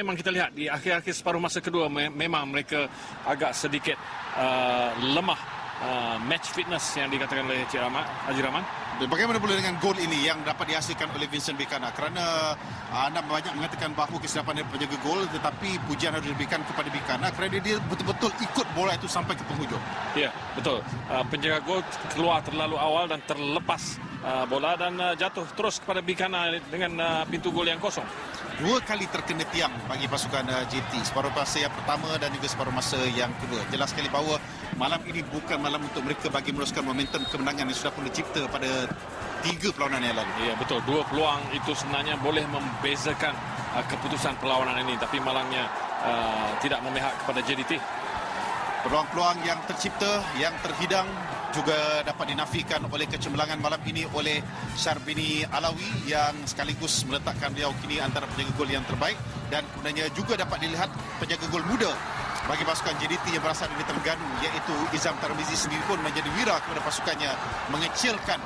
memang kita lihat di akhir-akhir separuh masa kedua me- memang mereka agak sedikit uh, lemah uh, match fitness yang dikatakan oleh Cik Rahmat, Haji Rahman. Bagaimana pula dengan gol ini yang dapat dihasilkan oleh Vincent Bekana? Kerana uh, anda banyak mengatakan bahawa kesilapan dia penjaga gol tetapi pujian harus diberikan kepada Bekana kerana dia betul-betul ikut bola itu sampai ke penghujung. Ya, betul. Uh, penjaga gol keluar terlalu awal dan terlepas uh, bola dan uh, jatuh terus kepada Bikana dengan uh, pintu gol yang kosong. Dua kali terkena tiang bagi pasukan uh, JT. Separuh masa yang pertama dan juga separuh masa yang kedua. Jelas sekali bahawa malam ini bukan malam untuk mereka bagi meneruskan momentum kemenangan yang sudah pun dicipta pada tiga perlawanan yang lalu. Ya, betul. Dua peluang itu sebenarnya boleh membezakan uh, keputusan perlawanan ini tapi malangnya uh, tidak memihak kepada JDT. Peluang-peluang yang tercipta, yang terhidang juga dapat dinafikan oleh kecemerlangan malam ini oleh Syarbini Alawi yang sekaligus meletakkan beliau kini antara penjaga gol yang terbaik dan kemudiannya juga dapat dilihat penjaga gol muda bagi pasukan JDT yang berasal dari Terengganu iaitu Izam Tarmizi sendiri pun menjadi wira kepada pasukannya mengecilkan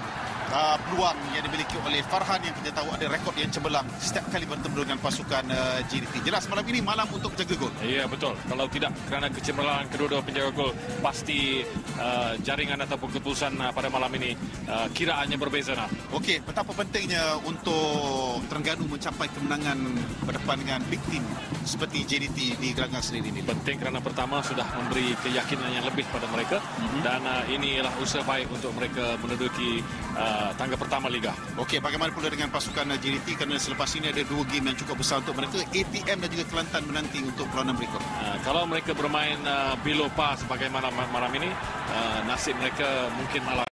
uh, peluang yang dimiliki oleh Farhan yang kita tahu ada rekod yang cemerlang setiap kali bertemu dengan pasukan uh, JDT. Jelas malam ini malam untuk penjaga gol. Ya, betul. Kalau tidak kerana kecemerlangan kedua-dua penjaga gol pasti uh, jaringan ataupun keputusan uh, pada malam ini uh, kiraannya berbeza. Nah. Okey, betapa pentingnya untuk Terengganu mencapai kemenangan berdepan dengan big team seperti JDT di gelanggang sendiri ini. Penting kerana pertama sudah memberi keyakinan yang lebih pada mereka mm-hmm. dan uh, inilah usaha baik untuk mereka menduduki uh, tangga pertama liga. Okey, bagaimana pula dengan pasukan JDT kerana selepas ini ada dua game yang cukup besar untuk mereka, ATM dan juga Kelantan menanti untuk perlawanan berikut. Uh, kalau mereka bermain uh, below par sebagaimana malam ini, uh, nasib mereka mungkin malah